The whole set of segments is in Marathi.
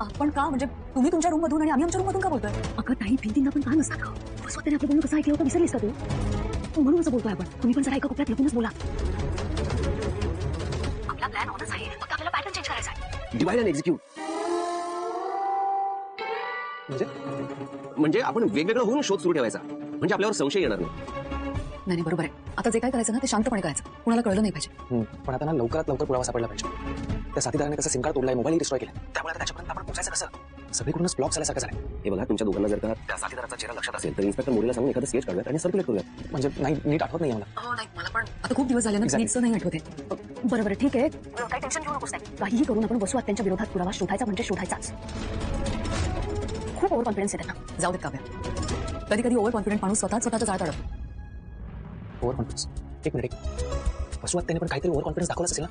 आपण का? म्हणजे तुम्ही तुमच्या रूम मधून आणि आम्ही आमच्या रूम मधून का बोलतोय? अगं ताई भिंतींना पण कान नसतात का वाटतं आपलं बोलणं कसं ऐकलं होतं? विसरलीस का तू? म्हणून असं बोलतोय आपण. तुम्ही पण जरा एका कोपऱ्यात लपूनच बोला. आपला प्लॅन होतच आहे. फक्त आपल्याला पॅटर्न चेंज करायचा आहे. डिवाइड अँड एक्झिक्यूट म्हणजे? म्हणजे आपण वेगवेगळं होऊन शोध सुरू ठेवायचा. म्हणजे आपल्यावर संशय येणार नाही. नाही बरोबर आहे. आता जे काय करायचं ना ते शांतपणे करायचं. कुणाला कळलं नाही पाहिजे. पण आता ना लवकरात लवकर पुरावा सापडला पाहिजे. त्या साथीदाराने कसं सिम कार्ड तोडलाय मोबाईल डिस्ट्रॉय केला त्यामुळे आता त्याच्यापर्यंत आपण पोहोचायचं कसं? सगळीकडूनच ब्लॉक झाल्यासारखं झालंय. हे बघा तुमच्या दोघांना जर का त्या साथीदाराचा चेहरा लक्षात असेल तर इन्स्पेक्टर मोरीला सांगून एखादं स्केच काढूयात आणि सर्क्युलेट करूयात. म्हणजे नाही नीट आठवत नाही मला हो नाही मला पण आता खूप दिवस झाले ना. नीटचं नाही आठवते बरं बरं ठीक आहे. काही टेन्शन घेऊ नकोस काहीही करून आपण बसू त्यांच्या विरोधात पुरावा शोधायचा म्हणजे शोधायचाच. खूप ओव्हर कॉन्फिडन्स आहे त्यांना जाऊ देत काव्या. कधी कधी ओव्हर कॉन्फिडंट माणूस स्वतःच स्वतःचा जाळ काढतो. ओव्हर कॉन्फिडन्स एक मिनिट एक बसवात त्याने पण काहीतरी ओव्हर कॉन्फिडन्स दाखवलाच असेल ना?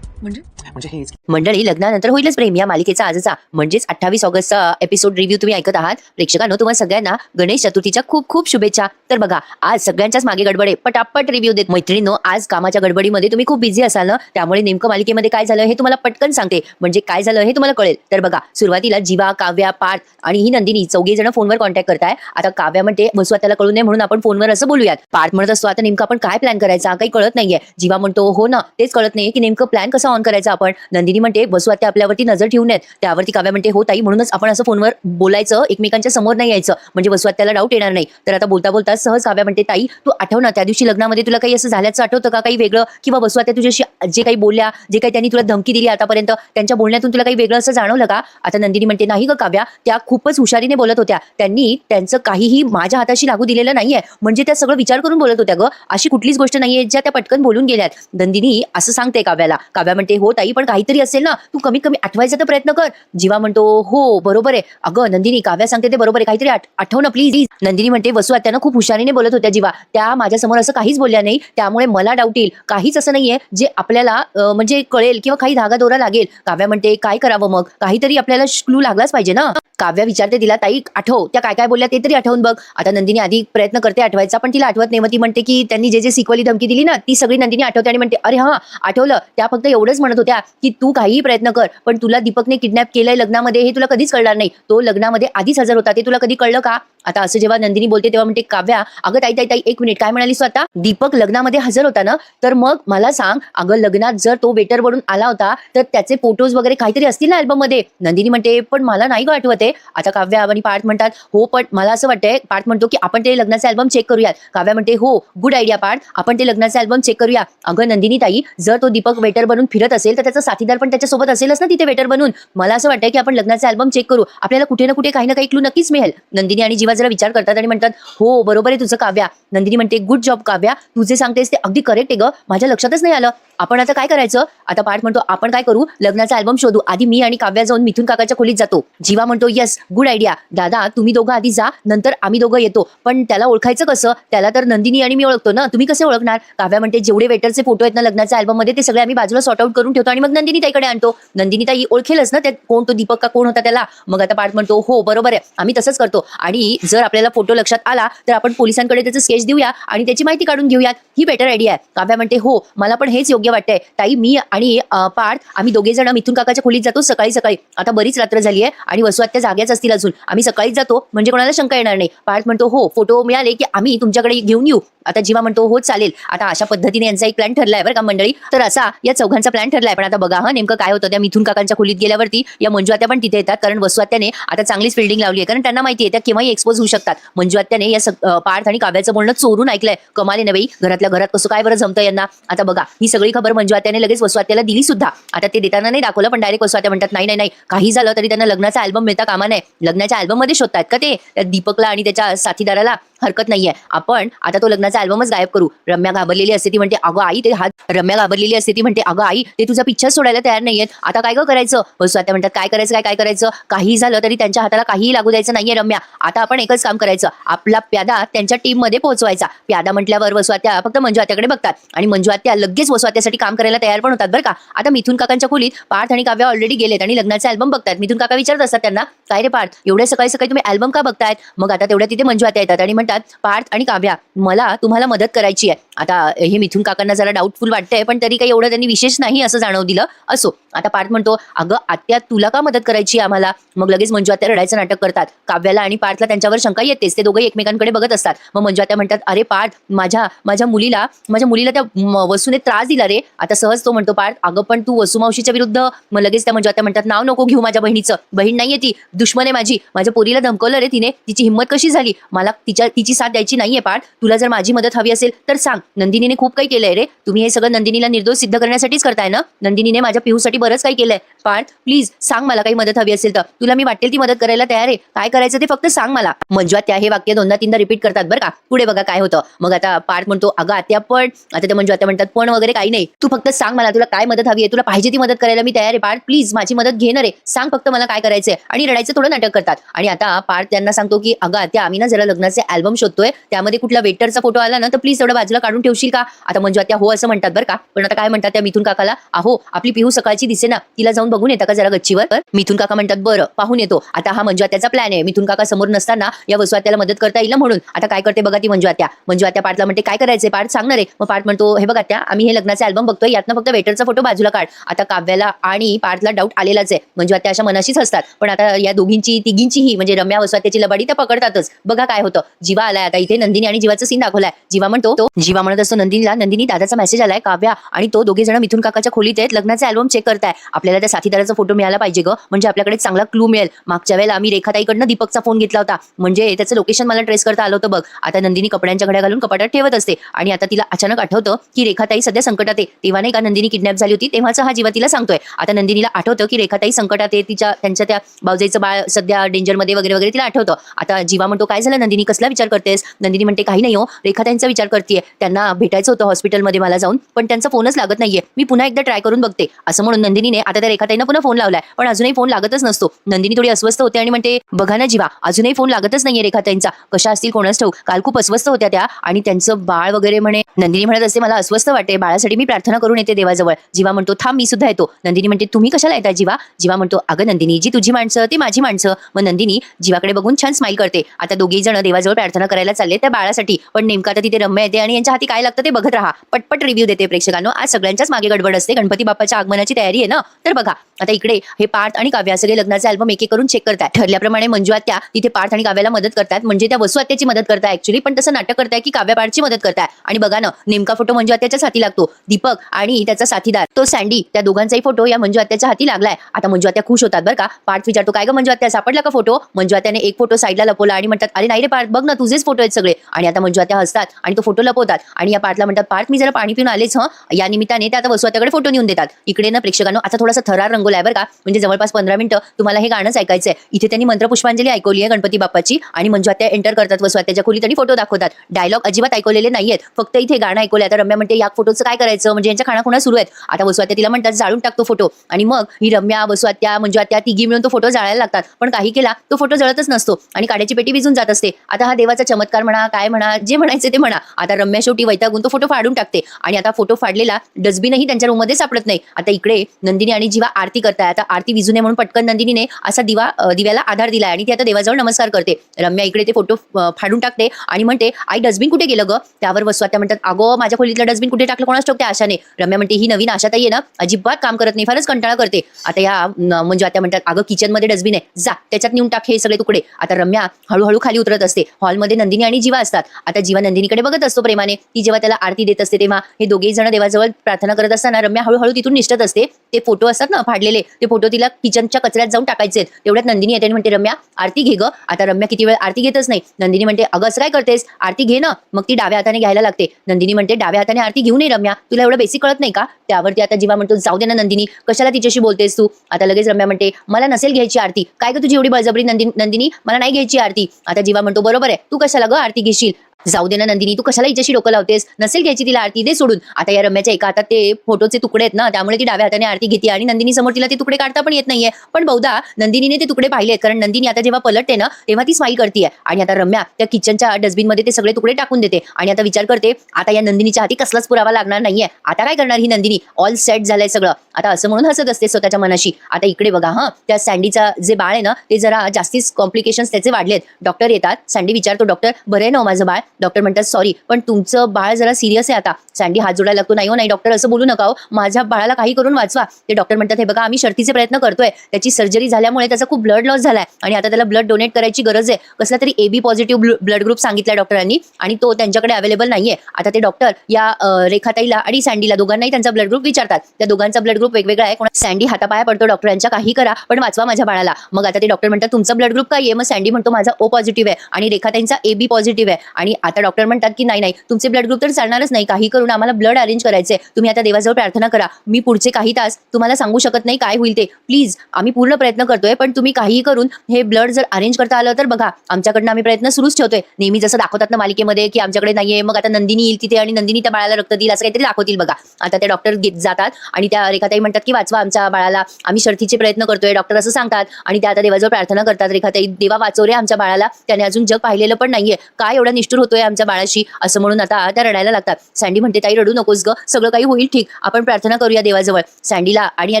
म्हणजे? म्हणजे हेच. मंडळी लग्नानंतर होईलच प्रेम. या मालिकेचा आजचा म्हणजेच अठ्ठावीस ऑगस्टचा एपिसोड रिव्ह्यू तुम्ही ऐकत आहात. प्रेक्षकांनो तुम्हाला सगळ्यांना गणेश चतुर्थीच्या खूप खूप शुभेच्छा. तर बघा आज सगळ्यांच्याच मागे गडबडे. पटापट रिव्ह्यू देत मैत्रिणींनो आज कामाच्या गडबडीमध्ये तुम्ही खूप बिझी असाल ना त्यामुळे नेमकं मालिकेमध्ये काय झालं हे तुम्हाला पटकन सांगते. म्हणजे काय झालं हे तुम्हाला कळेल. तर बघा सुरुवातीला जीवा काव्या पार्थ आणि ही नंदिनी चौघे जण फोनवर कॉन्टॅक्ट करताय. आता काव्या म्हणते बसवा त्याला कळू नये म्हणून आपण फोनवर असं बोलूयात. पार्थ म्हणत असतो आता नेमकं आपण काय प्लॅन करायचा? काही कळत नाहीये. जीवा म्हणतो हो ना तेच कळत नाही की नेमकं प्लॅन कसा ऑन करायचा आपण नंदिनी म्हणते बसवा त्या आपल्यावरती नजर ठेवून आहेत त्यावरती काव्या म्हणते हो ताई म्हणूनच आपण असं फोनवर बोलायचं एकमेकांच्या समोर नाही यायचं. म्हणजे बसवात त्याला डाऊट येणार नाही. तर आता बोलता बोलता सहज काव्या म्हणते ताई तू आठव ना त्या दिवशी लग्नामध्ये तुला काही असं झाल्याचं आठवतं का? काही वेगळं? किंवा बसवा त्या तुझ्याशी जे काही बोलल्या जे काही त्यांनी तुला धमकी दिली आतापर्यंत त्यांच्या बोलण्यातून तुला काही वेगळं असं जाणवलं का? आता नंदिनी म्हणते नाही ग काव्या त्या खूपच हुशारीने बोलत होत्या. त्यांनी त्यांचं काहीही माझ्या हाताशी लागू दिलेलं नाहीये. म्हणजे त्या सगळं विचार करून बोलत होत्या ग. अशी कुठलीच गोष्ट नाहीये ज्या त्या पटकन बोलून गेल्यात. नंदिनी असं सांगते काव्याला. काव्या म्हणते हो ताई पण काहीतरी असेल ना तू कमीत कमी आठवायचा तर प्रयत्न कर. जीवा म्हणतो हो बरोबर आहे. अगं नंदिनी काव्या सांगते ते बरोबर आहे. काहीतरी आठ- आठव ना प्लीज नंदिनी म्हणते वसू त्यानं खूप हुशारीने बोलत होत्या जीवा. त्या माझ्यासमोर असं काहीच बोलल्या नाही. त्यामुळे मला डाऊट येईल. काहीच असं नाहीये जे आपल्याला म्हणजे कळेल किंवा काही धागा दोरा लागेल. काव्या म्हणते काय करावं मग? काहीतरी आपल्याला क्लू लागलाच पाहिजे ना. काव्या विचारते तिला ताई आठव त्या काय काय बोलल्या ते तरी आठवून बघ. आता नंदिनी आधी प्रयत्न करते आठवायचा पण तिला आठवत नाही. मग ती म्हणते की त्यांनी जे जे सिक्वली धमकी दिली ना ती सगळी नंदिनी आठवते आणि म्हणते अरे हा आठवलं. त्या फक्त एवढंच म्हणत होत्या की तू काहीही प्रयत्न कर पण तुला दीपकने किडनॅप केलंय लग्नामध्ये हे तुला कधीच कळणार नाही. तो लग्नामध्ये आधीच हजर होता ते तुला कधी कळलं का? आता असं जेव्हा नंदिनी बोलते तेव्हा म्हणते काव्या अगं ताई ताई ताई एक मिनिट काय म्हणालीस स्वतः आता? दीपक लग्नामध्ये हजर होता ना? तर मग मला सांग अगं लग्नात जर तो वेटर बनून आला होता तर त्याचे फोटोज वगैरे काहीतरी असतील ना अल्बममध्ये? नंदिनी म्हणते पण मला नाही ग आठवत आहे. आता काव्या आणि पार्थ म्हणतात हो पण मला असं वाटतंय पार्थ म्हणतो की आपण ते लग्नाचे अल्बम चेक करूयात. काव्या म्हणते हो गुड आयडिया पार्थ. आपण ते लग्नाचे अल्बम चेक करूया. अगं नंदिनी ताई जर तो दीपक वेटर बनून फिरत असेल तर त्याचा साथीदार पण त्याच्यासोबत असेलच ना तिथे वेटर बनून? मला असं वाटतंय की आपण लग्नाचे अल्बम चेक करू. आपल्याला कुठे ना कुठे काही ना काही क्लू नक्कीच मिळेल. नंदिनी आणि जीवा जरा विचार करतात आणि म्हणतात हो बरोबर आहे तुझं काव्या. नंदिनी म्हणते गुड जॉब काव्या. तू जे सांगतेस ते अगदी करेक्ट आहे ग. माझ्या लक्षातच नाही आलं. आपण आता काय करायचं? आता पाठ म्हणतो आपण काय करू? लग्नाचा अल्बम शोधू. आधी मी आणि काव्या जाऊन मिथून काकाच्या खोलीत जातो. जीवा म्हणतो येस गुड आयडिया दादा तुम्ही दोघं आधी जा नंतर आम्ही दोघं येतो. पण त्याला ओळखायचं कसं? त्याला तर नंदिनी आणि मी ओळखतो ना? तुम्ही कसे ओळखणार? काव्या म्हणते जेवढे वेटरचे फोटो आहेत ना लग्नाच्या अल्बममध्ये ते सगळे आम्ही बाजूला सॉर्ट आउट करून ठेवतो आणि मग नंदिनी ताईकडे आणतो. नंदिनी ताई ओळखेलच ना? ते कोण? तो दीपक का? कोण होता त्याला? मग आता पाठ म्हणतो हो बरोबर आहे. आम्ही तसंच करतो. आणि जर आपल्याला फोटो लक्षात आला तर आपण पोलिसांकडे त्याचं स्केच देऊया आणि त्याची माहिती काढून घेऊयात. ही बेटर आयडिया आहे. काव्या म्हणते हो मला पण हेच योग्य वाटतंय. ताई मी आणि पार्थ आम्ही दोघे जण मिथून काकाच्या खोलीत जातो सकाळी सकाळी. आता बरीच रात्र झाली आहे आणि वसुआत्या जाग्याच असतील अजून. आम्ही सकाळीच जातो म्हणजे कोणाला शंका येणार नाही. पार्थ म्हणतो हो फोटो मिळाले की आम्ही तुमच्याकडे घेऊन येऊ. आता जीवा म्हणतो हो चालेल. आता अशा पद्धतीने यांचा एक प्लॅन ठरलाय बरं का मंडळी. तर असा या चौघांचा प्लॅन ठरलाय. पण आता बघा हा नेमकं काय होतं त्या मिथून काकांच्या खोलीत गेल्यावरती या मंजू आत्या पण तिथे येतात. कारण वसू आत्याने आता चांगलीच फिल्डिंग लावली आहे. कारण त्यांना माहिती आहे त्या केव्हाही एक्सपोज होऊ शकतात. मंजू आत्याने या पार्थ आणि काव्याचं बोलणं चोरून ऐकलंय. कमाले नव्हे घरातल्या घरात कसं काय बरं जमतं यांना. आता बघा ही सगळी खबर मंजू आत्याने लगेच वसुआत्याला दिली सुद्धा. आता ते देताना नाही दाखवलं पण डायरेक्ट वसुआत्या म्हणतात नाही नाही नाही काही झालं तरी त्यांना लग्नाचा अल्बम मिळता कामा नाही लग्नाच्या अल्बममध्ये शोधतात का ते? दीपकला आणि त्याच्या साथीदाराला हरकत नाहीये. आपण आता तो लग्नाचा अल्बमच गायब करू. रम्या घाबरलेली असते ती म्हणते अगं आई ते हात रम्या घाबरलेली असते ती म्हणते अगं आई ते तुझा पिक्चर सोडायला तयार नाहीयेत. आता काय करायचं? वसू आता म्हणतात काय करायचं काय काय करायचं? काही झालं तरी त्यांच्या हाताला काहीही लागू द्यायचं नाहीये रम्या. आता आपण एकच काम करायचं. आपला प्यादा त्यांच्या टीममध्ये पोहोचवायचा. प्यादा म्हटल्यावर वसुआत्या फक्त मंजू आत्याकडे बघतात. आणि मंजू आत्या लगेच वसू त्यासाठी काम करायला तयार पण होतात बरं का. आता मिथून काकांच्या खोलीत पार्थ आणि काव्या ऑलरेडी गेलेत आणि लग्नाचे अल्बम बघतात. मिथून काका विचारत असतात त्यांना काय रे पार्थ एवढ्या सकाळी सकाळी तुम्ही अल्बम का बघतायत? मग आता तेवढ्या तिथे मंजू आता येतात आणि म्हणतात पार्थ आणि काव्या मला तुम्हाला मदत करायची आहे. आता हे मिथून काकांना जरा डाऊटफुल वाटतंय पण तरी काही एवढं त्यांनी विशेष नाही असं जाणव दिलं असो. आता पार्थ म्हणतो अगं आत्या तुला का मदत करायची आहे आम्हाला? मग लगेच मंजू आत्या रडायचं नाटक करतात. काव्याला आणि पार्थला त्यांच्यावर शंका येतेच ते दोघे एकमेकांकडे बघत असतात. मग मंजू आत्या म्हणतात अरे पार्थ माझ्या माझ्या मुलीला माझ्या मुलीला त्या वस्तूने वसूने त्रास दिला रे आता सहज तो म्हणतो पार्थ अगं पण तू वसुमावशीच्या विरुद्ध मग लगेच त्या म्हणजे आत्या म्हणतात नाव नको घेऊ माझ्या बहिणीचं. बहीण नाहीये ती दुश्मन आहे माझी. माझ्या पोरीला धमकवलं रे तिने. तिची हिंमत कशी झाली? मला तिच्या तिची साथ द्यायची नाहीये पार्थ. तुला जर माझी मदत हवी असेल तर सांग. नंदिनीने खूप काही केलंय रे. तुम्ही हे सगळं नंदिनीला निर्दोष सिद्ध करण्यासाठीच करताय ना? नंदिनीने माझ्या पिहूसाठी बरंच काही केलंय. पार्थ प्लीज सांग मला काही मदत हवी असेल तर. तुला मी वाटेल ती मदत करायला तयार आहे. काय करायचं ते फक्त सांग मला. मंजुआ त्या हे वाक्य दोनदा तीनदा रिपीट करतात बरं का. पुढे बघा काय होतं. मग आता पार्थ म्हणतो अगं आत्या पण. आता ते मंजू आता म्हणतात पण वगैरे काही नाही. तू फक्त सांग मला तुला काय मदत हवी आहे तुला पाहिजे ती मदत करायला मी तयार आहे. पार्थ प्लीज माझी मदत घेणार आहे. सांग फक्त मला काय करायचंय. आणि रडायचं थोडं नाटक करतात. आणि आता पार्थ त्यांना सांगतो की अगं त्या आम्ही ना जरा लग्नाचे अल्बम शोधतोय. त्यामध्ये कुठला वेटरचा फोटो आला ना तर प्लीज तेवढं बाजूला काढून ठेवशील का? आता मंजू आत्या हो असं म्हणतात बरं का. पण आता काय म्हणतात त्या मिथून काकाला? अहो आपली पिहू सकाळची दिसे ना तिला जाऊन बघून येता का जरा गच्चीवर? मिथून काका म्हणतात बरं पाहून येतो. आता हा मंजू आत्याचा प्लॅन आहे. मिथून काका समोर नसताना या वसू आत्याला मदत करता येईल म्हणून. आता काय करते बघा ती मंजू आत्या. मंजू आत्या पाठला म्हणते काय करायचंय पाठ सांगणार आहे. मग पाठ म्हणतो हे बघा त्या आम्ही हे लग्नाचे अल्बम बघतोय यातनं फक्त वेटरचा फोटो बाजूला काढ. आता काव्याला आणि पार्थला डाऊट आलेलाच आहे. म्हणजे आता अशा मनाशीच असतात पण आता या दोघींची तिघींचीही म्हणजे रम्या वसवात्याची लबाडी त्या पकडतातच. बघा काय होतं. जीवा आलाय आता. इथे नंदिनी आणि जीवाचं सीन दाखवलाय. जीवा म्हणतो तो जीवा म्हणत असतो नंदिनीला नंदिनी दादाचा मेसेज आलाय काव्या आणि तो दोघे जण मिथून काकाच्या खोलीत आहेत. लग्नाचे अल्बम चेक करताय. आपल्याला त्या साथीदाराचा फोटो मिळाला पाहिजे ग. म्हणजे आपल्याकडे चांगला क्लू मिळेल. मागच्या वेळेला आम्ही रेखाताईकडनं दीपकचा फोन घेतला होता. म्हणजे त्याचं लोकेशन मला ट्रेस करता आलं होतं बघ. आता नंदिनी कपड्यांच्या घड्या घालून कपाटात ठेवत असते. आणि आता तिला अचानक आठवतं की रेखाताई सध्या संकटात जाते. तेव्हा नाही का नंदिनी किडनॅप झाली होती तेव्हाचा हा जीवा तिला सांगतोय. आता नंदिनीला आठवतं की रेखाताई संकटात आहे तिच्या त्यांच्या त्या भाऊजाईचं बाळ सध्या डेंजरमध्ये वगैरे वगैरे तिला आठवतं. आता जीवा म्हणतो काय झालं नंदिनी? कसला विचार करतेस? नंदिनी म्हणते काही नाही हो रेखाताईंचा विचार करते त्यांना भेटायचं होतं हॉस्पिटलमध्ये मला जाऊन पण त्यांचा फोनच लागत नाहीये. मी पुन्हा एकदा ट्राय करून बघते. असं म्हणून नंदिनीने आता त्या रेखाताईंना पुन्हा फोन लावलाय. पण अजूनही फोन लागतच नसतो. नंदिनी थोडी अस्वस्थ होते आणि म्हणते बघा ना जीवा अजूनही फोन लागतच नाहीये रेखाताईंचा. कशा असतील कोणाच ठेवू काल खूप अस्वस्थ होत्या त्या आणि त्यांचं बाळ वगैरे म्हणे. नंदिनी म्हणत असते मला अस्वस्थ वाटते बाळासाठी मी प्रार्थना करून येते देवाजवळ. जीवा म्हणतो थांब मी सुद्धा येतो. नंदिनी म्हणते तुम्ही कशाला येता जीवा? जीवा म्हणतो अगं नंदिनी जी तुझी माणसं ती माझी माणसं. मग नंदिनी जीवाकडे बघून छान स्माईल करते. आता दोघेही जण देवाजवळ प्रार्थना करायला चालले त्या बाळासाठी. पण नेमका आता तिथे रम्य येते आणि यांच्या हाती काय लागतं ते बघत राहा. पटपट रिव्ह्यू देते प्रेक्षकांना. आज सगळ्यांच्याच मागे गडबड असते. गणपती बाप्पाच्या आगमनाची तयारी आहे ना? तर बघा आता इकडे हे पार्थ आणि काव्या सगळे लग्नाचे अल्बम एक एक करून चेक करतात ठरल्याप्रमाणे मंजू आत्या तिथे पार्थ आणि काव्याला मदत करतात. म्हणजे त्या वसू आत्याची मदत करताय ऍक्च्युली पण तसं नाटक करताय की काव्या पार्थची मदत करताय? आणि बघा ना नेमका फोटो मंजुआत्याच्या हाती लागतो. दीपक आणि त्याचा साथीदार. तो सँडी त्या दोघांचाही फोटो या मंजू आत्याच्या हाती लागलाय. आता मंजू आत्या खुश होतात बरं का. पार्थ विचारतो काय ग मंजू आत्या सापडला का फोटो? मंजू आत्याने एक फोटो साईडला लपवला आणि म्हणतात अरे नाही रे पार्थ बघ ना तुझेच फोटो आहेत सगळे. आणि आता मंजू आत्या हसतात आणि तो फोटो लपवतात आणि या पार्थला म्हणतात पार्थ मी जरा पाणी पिऊन आलेच हं. या निमित्ताने ते आता वसू आत्याकडे फोटो नेऊन देतात. इकडे ना प्रेक्षकांना आता थोडासा थरार रंगवलाय बरं का. म्हणजे जवळपास पंधरा मिनिटं तुम्हाला हे गाणंच ऐकायचंय. इथे त्यांनी मंत्रपुष्पांजली ऐकवली आहे गणपती बाप्पाची आणि मंजू आत्या एंटर करतात वसू आत्याच्या खोलीत आणि फोटो दाखवतात. डायलॉग अजिबात ऐकवलेले नाहीयेत. फक्त इथे गाणं ऐकवलं आता रम्या म्हणते या फोटोचं काय करायचं? म्हणजे यांच्या खाणाखुणा सुरू आहेत. आता वसुआत्या तिला म्हणतात जाळून टाकतो फोटो. आणि मग ही रम्या वसुआत्या म्हणजे आत्या तिघी मिळून तो फोटो जाळायला लागतात. पण काही केला तो फोटो जळतच नसतो आणि काड्याची पेटी विजून जात असते. आता हा देवाचा चमत्कार म्हणा काय म्हणा जे म्हणायचे ते म्हणा. आता रम्या शेवटी वैतागून तो फोटो फाडून टाकते. आणि आता फोटो फाडलेला डस्टबिनही त्यांच्या रूममध्ये सापडत नाही. आता इकडे नंदिनी आणि जीवा आरती करताय. आता आरती विजू नये म्हणून पटकन नंदिनीने असा दिवा दिव्याला आधार दिलाय आणि ती आता देवाजवळ नमस्कार करते. रम्या इकडे ते फोटो फाडून टाकते आणि म्हणते आई डस्टबिन कुठे गेलं ग? त्यावर वसुआत्या त्या म्हणतात अगो माझ्या खोलीतलं डस्टबिन कुठे टाकलं? कोणाच ठोकते? आशाने. रम्या म्हणते ही नवीन आशा ताई आहे ना अजिबात काम करत नाही फारच कंटाळा करते. आता या म्हणजे आता म्हणतात अगं किचनमध्ये डस्टबिन आहे जा त्याच्यात नेऊन टाक हे सगळे तुकडे. आता रम्या हळूहळू खाली उतरत असते. हॉलमध्ये नंदिनी आणि जीवा असतात. आता जीवा नंदिनीकडे बघत असतो प्रेमाने. ती जेव्हा त्याला आरती देत असते तेव्हा हे दोघेही जण देवाजवळ प्रार्थना करत असताना रम्या हळूहळू तिथून निष्ठत असते. ते फोटो असतात ना फाडलेले ते फोटो तिला किचनच्या कचऱ्यात जाऊन टाकायचे आहेत. तेवढ्यात नंदिनी येते आणि म्हणते रम्या आरती घे ग. आता रम्या किती वेळ आरती घेतच नाही. नंदिनी म्हणते अगं असं काय करतेस? आरती घे ना. मग ती डाव्या हाताने घ्यायला लागते. नंदिनी म्हणते डाव्या हाताने आरती घेऊ नये रम्या. तुला एवढं बेसिक कळत नाही का? त्यावरती आता जीवा म्हणतो जाऊ दे ना नंदिनी कशाला तिच्याशी बोलतेस तू? आता लगेच रम्या म्हणते मला नसेल घ्यायची आरती. काय ग तुझी एवढी बळजबरी नंदिनी नंदिनी? मला नाही घ्यायची आरती. आता जीवा म्हणतो बरोबर आहे तू कशाला ग आरती घेशील? जाऊ दे ना नंदिनी तू कशाला हिच्याशी डोकं लावतेस? नसेल घ्यायची तिला आरती दे सोडून. आता या रम्याच्या एका हातात ते फोटोचे तुकडे आहेत ना त्यामुळे ती डाव्या हाताने आरती घेते आणि नंदिनी समोर तिला ते तुकडे काढता पण येत नाहीये. पण बहुधा नंदिनीने ते तुकडे पाहिलेत कारण नंदिनी आता जेव्हा पलटते ना तेव्हा ती स्माईल करते आणि आता रम्या त्या किचनच्या डस्टबिनमध्ये ते सगळे तुकडे टाकून देते. आणि आता विचार करते आता या नंदिनीच्या हाती कसलाच पुरावा लागणार नाहीये. आता काय करणार ही नंदिनी? ऑल सेट झालंय सगळं. आता असं म्हणून हसत असते स्वतःच्या मनाशी. आता इकडे बघा हा. त्या सँडीचा जे बाळ आहे ना ते जरा जास्तीच कॉम्प्लिकेशन त्याचे वाढलेत. डॉक्टर येतात. सँडी विचारतो डॉक्टर बरं आहे ना हो माझं बाळ? डॉक्टर म्हणतात सॉरी पण तुमचं बाळ जरा सिरियस आहे आता. सँडी हात जोडायला लागतो. नाही हो नाही डॉक्टर असं बोलू नका हो. माझ्या बाळाला काही करून वाचवा. ते डॉक्टर म्हणतात हे बघा आम्ही शर्तीचे प्रयत्न करतोय. त्याची सर्जरी झाल्यामुळे त्याचा खूप ब्लड लॉस झालाय. आणि आता त्याला ब्लड डोनेट करायची गरज आहे. कसला तरी एबी पॉझिटिव्ह ब्लड ग्रुप सांगितला डॉक्टरांनी. आणि तो त्यांच्याकडे अवेलेबल नाहीये. आता ते डॉक्टर या रेखाताईला आणि सँडीला दोघांनाही त्यांचा ब्लड ग्रुप विचारतात. त्या दोघांचा ब्लड ग्रुप वेगवेगळा आहे. कोणा सँडी हातापाया पडतो डॉक्टरांच्या काही करा पण वाचवा माझ्या बाळाला. मग आता ते डॉक्टर म्हणतात तुमचा ब्लड ग्रुप काय आहे? मग सँडी म्हणतो माझा ओ पॉझिटिव्ह आहे. आणि रेखाताईंचा ए बी पॉझिटिव्ह आहे. आणि आता डॉक्टर म्हणतात की नाही नाही तुमचे ब्लड ग्रुप तर चालणारच नाही. काही करून आम्हाला ब्लड अरेंज करायचे तुम्ही आता देवाजवळ प्रार्थना करा. मी पुढचे काही तास तुम्हाला सांगू शकत नाही काय होईल ते. प्लीज आम्ही पूर्ण प्रयत्न करतोय पण तुम्ही काहीही करून हे ब्लड जर अरेंज करता आलं तर बघा आमच्याकडनं आम्ही प्रयत्न सुरूच ठेवतोय. नेहमी जसं दाखवतात ना मालिकेमध्ये की आमच्याकडे नाहीये मग आता नंदिनी येईल तिथे आणि नंदिनी त्या बाळाला रक्त देईल असं काहीतरी दाखवतील बघा. आता ते डॉक्टर जातात आणि त्या रेखाताई म्हणतात की वाचवा आमच्या बाळाला. आम्ही शर्थीचे प्रयत्न करतोय. डॉक्टर असं सांगतात आणि त्या आता देवाजवळ प्रार्थना करतात. रेखाताई देवा वाचव रे आमच्या बाळाला. त्याने अजून जग पाहिलेलं पण नाहीये. काय एवढा निष्ठूर होतोय आमच्या बाळाशी असं म्हणून आता त्या रडायला लागतात. सँडी म्हणते ताई रडू नकोस ग सगळं काही होईल ठीक आपण प्रार्थना करूया देवाजवळ. सँडीला आणि या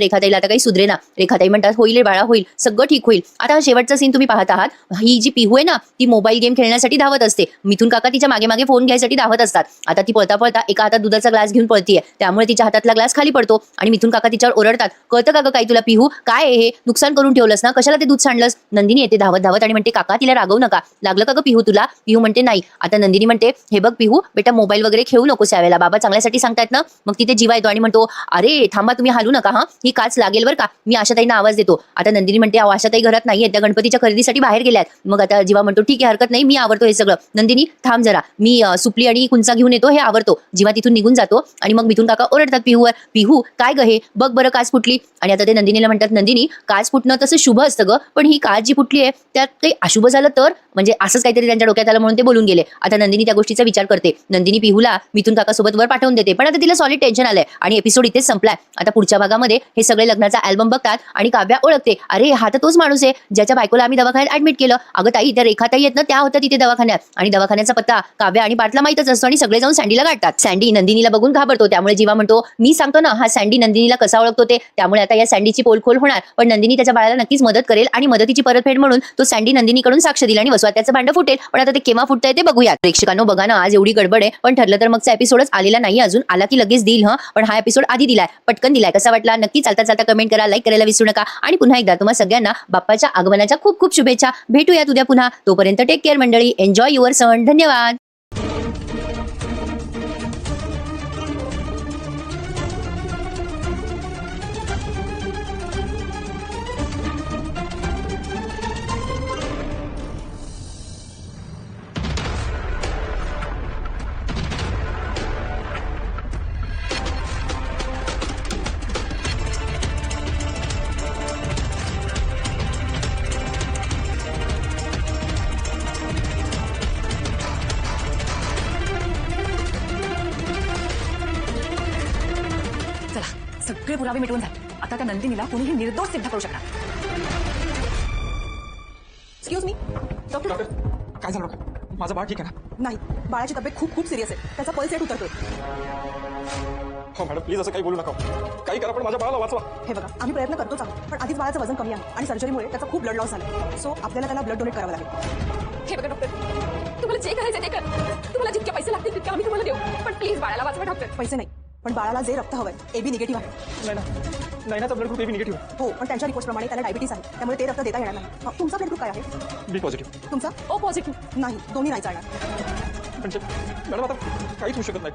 रेखाताईला आता काही सुधरे ना रेखाताई म्हणतात होईल रे बाळा होईल सगळं ठीक होईल. आता हा शेवटचा सीन तुम्ही पाहत आहात. ही जी पिहू आहे ना ती मोबाईल गेम खेळण्यासाठी धावत असते. मिथून काका तिच्यामागे मागे फोन घ्यायसाठी धावत असतात. आता ती पळता पळता एका हातात दुधाचा ग्लास घेऊन पळतीये. त्यामुळे तिच्या हातातला ग्लास खाली पडतो आणि मिथून काका तिच्यावर ओरडतात. कळतं का काही काय तुला पिहू? काय आहे हे? नुकसान करून ठेवलंस ना? कशाला ते दूध सांडलंस? नंदिनी येते धावत धावत आणि म्हणते काका तिला रागवू नका. लागलं का ग पिहू तुला? पिहू म्हणते नाही. आता नंदिनी म्हणते हे बघ पिहू बेटा मोबाईल वगैरे खेळू नकोस यावेळेला बाबा चांगल्यासाठी सांगतायत ना मग तिथे जीवा येतो आणि म्हणतो अरे थांबा तुम्ही हालू नका हा. ही काच लागेल बरं का. मी आशाताईंना आवाज देतो. आता नंदिनी म्हणते अहो आशाताई घरात नाहीये त्या गणपतीच्या खरेदीसाठी बाहेर गेल्यात मग आता जीवा म्हणतो ठीक आहे हरकत नाही. मी आवडतो हे सगळं. नंदिनी थांब जरा. मी सुपली आणि कुंचा घेऊन येतो हे आवडतो जीवा तिथून निघून जातो आणि मग मिथून काका ओरडतात पिहूवर पिहू काय ग हे? बघ बरं काच फुटली. आणि आता ते नंदिनीला म्हणतात नंदिनी काच फुटणं तसं शुभ असतं ग पण ही काच जी फुटली आहे त्यात काही अशुभ झालं तर? म्हणजे असंच काहीतरी त्यांच्या डोक्यात आलं म्हणून ते बोलून गेले. आता नंदिनी त्या गोष्टीचा विचार करते. नंदिनी पिहूला मिथून काका सोबत वर पाठवून देते. पण आता तिला सॉलिड टेन्शन आलंय. आणि एपिसोड इथेच संपलाय. आता पुढच्या भागामध्ये हे सगळे लग्नाचा अल्बम बघतात आणि काव्या ओळखते. अरे हा तर तोच माणूस आहे ज्याच्या बायकोला आम्ही दवाखान्यात ऍडमिट केलं. अगं ताई त्या रेखाताई येत ना त्या होत्या तिथे दवाखान्यात. आणि दवाखान्याचा पत्ता काव्या आणि पाटला माहितच असतो आणि सगळे जाऊन सँडीला गाठतात. सँडी नंदिनीला बघून घाबरतो. त्यामुळे जीवा म्हणतो मी सांगतो ना हा सँडी नंदिनीला कसा ओळखतो ते? त्यामुळे आता या सँडीची पोलखोल होणार. पण नंदिनी त्याच्या बाळाला नक्कीच मदत करेल आणि मदतीची परतफेड म्हणून तो सँडी नंदिनीकडून साक्ष दिला आणि वसवात्याचं भांड फुटेल. पण आता ते केव्हा फुटतंय ते बघूया. बघूयात. प्रेक्षकांनो बघा ना आज एवढी गडबड आहे. पण ठरलं तर मगचा एपिसोडच आलेला नाही अजून. आला की लगेच देईल हं? पण हा एपिसोड आधी दिलाय. पटकन दिलाय. कसा वाटला? नक्की चालता चालता कमेंट करा लाईक करायला विसरू नका. आणि पुन्हा एकदा तुम्हाला सगळ्यांना बाप्पाच्या आगमनाच्या खूप खूप शुभेच्छा. भेटूयात उद्या पुन्हा. तोपर्यंत टेक केअर मंडळी. एन्जॉय युअर सण धन्यवाद. पुरावे मिटवून झाले. आता त्या नंदिनीला कोणीही निर्दोष सिद्ध करू शकणार. एक्सक्यूज मी डॉक्टर डॉक्टर काय झालं? डॉक्टर माझं बाळ ठीक आहे ना? नाही. बाळाची तब्येत खूप खूप सिरियस आहे. त्याचा पल्स रेट उतरतोय. हो मॅडम. प्लीज असं काही बोलू नका. काही करा पण माझ्या बाळाला वाचवा. हे बघा आम्ही प्रयत्न करतोच आहोत पण आधीच बाळाचं वजन कमी आहे आणि सर्जरीमुळे त्याचा खूप ब्लड लॉस झाला सो आपल्याला त्याला ब्लड डोनेट करावं लागेल. हे बघा डॉक्टर तुम्हाला जे करायचं ते कर. तुम्हाला जितके पैसे लागतील तितके आम्ही तुम्हाला देऊ. पण प्लीज बाळाला वाचवा डॉक्टर पैसे नाही. पण बाळाला जे रक्त हवंय एबी निगेटिव्ह आहे. नाही ना. नाही ना ब्लड ग्रुप एबी निगेटिव्ह हो पण त्यांच्या रिपोर्टप्रमाणे त्याला डायबिटीस आहे. त्यामुळे ते रक्त देता येणार नाही. तुमचा ब्लड ग्रुप काय आहे? बी पॉझिटिव्ह तुमचा? ओ पॉझिटिव्ह नाही दोन्ही नाही चालणार. म्हणजे मॅडम आता काहीच होऊ शकत नाही.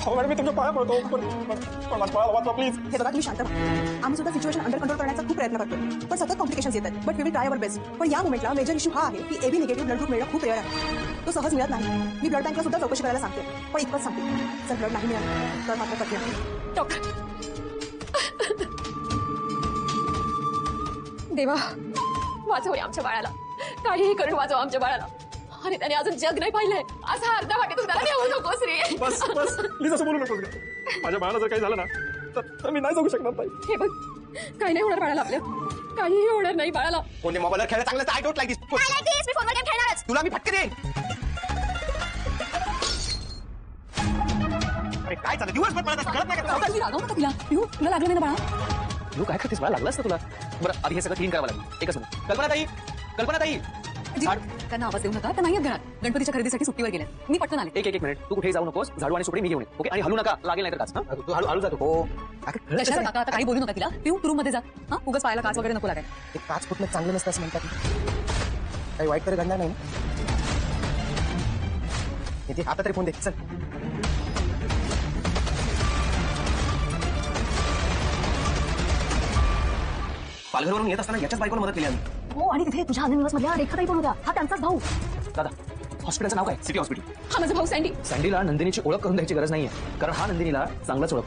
हो मॅडम मी तुमच्या पाया पडतो. पण माझ्या वाचवा प्लीज हे बघा तुम्ही शांत व्हा. आम्ही सुद्धा सिच्युएशन अंडर कंट्रोल करण्याचा खूप प्रयत्न करतो पण सतत कॉम्प्लिकेशन्स येतात but we will try our best पण या मोमेंटला मेजर इश्यू हा आहे की एबी निगेटिव्ह ब्लड ग्रुप मिळणं खूप रेअर आहे. तो सहज मिळत नाही. मी ब्लड बँकला सुद्धा चौकशी करायला सांगते. पण इतकंच सांगते. जर ब्लड नाही मिळालं तर मात्र कठीण आहे. डॉक्टर. देवा वाचव आमच्या बाळाला. काहीही करून वाचव आमच्या बाळाला. आणि त्याने अजून जग नाही पाहिलंय. असा अर्धा वाटेतून त्याला घेऊ नकोस रे. बस बस. प्लीज असं बोलू नकोस ग. माझ्या बाळाला जर काही झालं ना तर तर मी नाही जाऊ शकणार ताई. हे बघ काही नाही होणार बाळाला आपल्या. काहीही होणार नाही बाळाला. कोणते मोबाईलवर खेळायला चांगलं आय डोंट लाईक दिस मी फोनवर गेम खेळणारच. तुला मी फटके देईन. अरे काय चाललं दिवसभर मला कळत नाही का? रागवू नका तिला. पिऊ तुला लागलं नाही ना बाळा? तू काय करतेस? मला लागलास ना तुला. बरं आधी हे सगळं क्लीन करावं लागेल. एकच मिनिट. कल्पना ताई. कल्पना ताई. त्यांना आवाज देऊ नका. नाही घेणार गणपतीच्या खरेदीसाठी सुट्टीवर गेल्या. मी पटकन आले. एक एक एक मिनिट. तू कुठेही जाऊ नकोस. झाडू आणि सुपडी मी घेऊन ओके? आणि हलू नका. लागेल नाही तर काच. हं? तू हळू हळू जातो. हो. आता काही बोलू नका तिला. पिऊ रूममध्ये जा. हा? उगाच पायाला काच वगैरे नको लागाय काच फुटणं चांगलं नसतं असं म्हणतात. काही वाईट तरी घडणार नाही. आता तरी फोन दे. चल. पालघरवरून येत असताना याच्याच बायकोला मदत केली आम्ही. हो आणि तिथे तुझ्या आनंद मधल्या रेखाताई पण होत्या हा त्यांचाच भाऊ. दादा हॉस्पिटलचं नाव काय? सिटी हॉस्पिटल हा माझा भाऊ सँडी सँडीला नंदिनीची ओळख करून द्यायची गरज नाहीये. कारण हा नंदिनीला चांगलाच ओळख